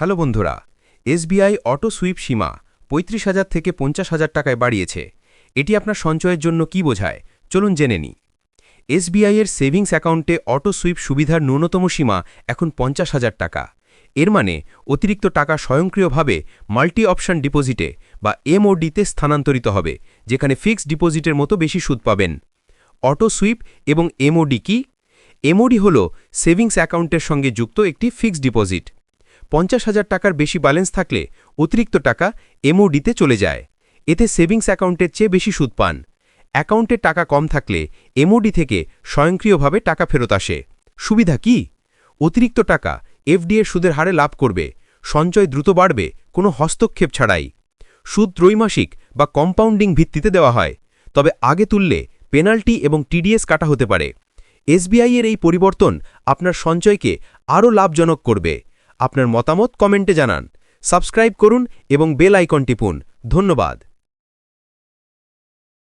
Hello বন্ধুরা, SBI auto sweep সীমা পঁয়ত্রিশ হাজার থেকে পঞ্চাশ হাজার টাকায় বাড়িয়েছে। এটি আপনার সঞ্চয়ের জন্য কি বোঝায়? চলুন জেনে নিই। এসবিআই এর সেভিংস অ্যাকাউন্টে অটো সুইপ সুবিধার ন্যূনতম সীমা এখন পঞ্চাশ হাজার টাকা। এর মানে অতিরিক্ত টাকা স্বয়ংক্রিয়ভাবে মাল্টি অপশন ডিপোজিটে বা এমওডিতে স্থানান্তরিত হবে, যেখানে ফিক্সড ডিপোজিটের মতো বেশি সুদ পাবেন। অটো সুইপ এবং এমওডি কি? এমওডি হল সেভিংস অ্যাকাউন্টের সঙ্গে যুক্ত একটি ফিক্সড ডিপোজিট। পঞ্চাশ হাজার টাকার বেশি ব্যালেন্স থাকলে অতিরিক্ত টাকা এমওডিতে চলে যায়। এতে সেভিংস অ্যাকাউন্টের চেয়ে বেশি সুদ পান। অ্যাকাউন্টে টাকা কম থাকলে এমওডি থেকে স্বয়ংক্রিয়ভাবে টাকা ফেরত আসে। সুবিধা কি? অতিরিক্ত টাকা এফডিএর সুদের হারে লাভ করবে, সঞ্চয় দ্রুত বাড়বে, কোনো হস্তক্ষেপ ছাড়াই। সুদ ত্রৈমাসিক বা কম্পাউন্ডিং ভিত্তিতে দেওয়া হয়, তবে আগে তুললে পেনাল্টি এবং টিডিএস কাটা হতে পারে। এসবিআইয়ের এই পরিবর্তন আপনার সঞ্চয়কে আরও লাভজনক করবে। আপনার মতামত কমেন্টে জানান। সাবস্ক্রাইব করুন এবং বেল আইকন টিপুন। ধন্যবাদ।